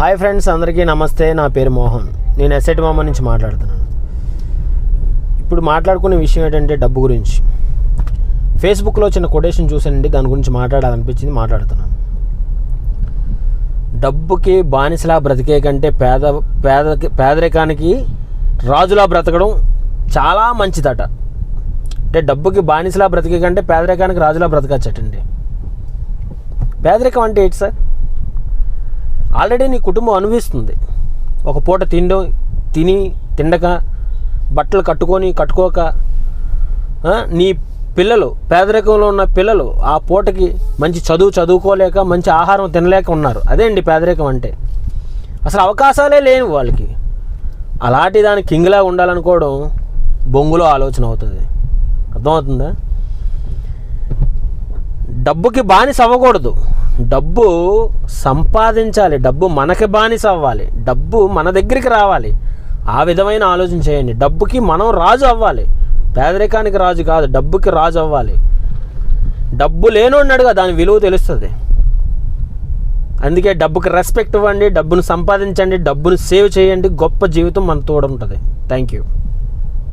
Hi friends అందరికీ నమస్తే. నా పేరు మోహన్. నేను ఎస్ఐటి మామ నుంచి మాట్లాడుతున్నాను. ఇప్పుడు మాట్లాడుకునే విషయం ఏంటంటే డబ్బు గురించి. ఫేస్బుక్లో చిన్న కొటేషన్ చూసానండి దాని గురించి మాట్లాడాలనిపించింది మాట్లాడుతున్నాను. డబ్బుకి బానిసలా బ్రతికే కంటే పేద పేద పేదరికానికి రాజులా బ్రతకడం చాలా మంచిదట. అంటే డబ్బుకి బానిసలా బ్రతికే కంటే పేదరికానికి రాజులా బ్రతకచ్చటండి. పేదరికం అంటే ఏంటి సార్? ఆల్రెడీ నీ కుటుంబం అనుభవిస్తుంది. ఒక పూట తిండం తిని తిండక బట్టలు కట్టుకొని కట్టుకోక నీ పిల్లలు పేదరికంలో ఉన్న పిల్లలు ఆ పూటకి మంచి చదువు చదువుకోలేక మంచి ఆహారం తినలేక ఉన్నారు. అదే అండి పేదరికం అంటే. అసలు అవకాశాలే లేవు వాళ్ళకి. అలాంటి దాని కింగ్లా ఉండాలనుకోవడం బొంగులో ఆలోచన అవుతుంది. అర్థమవుతుందా? డబ్బుకి బానిస అవ్వకూడదు. డబ్బు సంపాదించాలి డబ్బు మనకి బానిస అవ్వాలి డబ్బు మన దగ్గరికి రావాలి. ఆ విధమైన ఆలోచన చేయండి. డబ్బుకి మనం రాజు అవ్వాలి. పేదరికానికి రాజు కాదు డబ్బుకి రాజు అవ్వాలి. డబ్బు లేనోడినడుగా దాని విలువ తెలుస్తుంది. అందుకే డబ్బుకి రెస్పెక్ట్ ఇవ్వండి డబ్బును సంపాదించండి డబ్బును సేవ్ చేయండి. గొప్ప జీవితం మన తోడు ఉంటుంది థ్యాంక్ యూ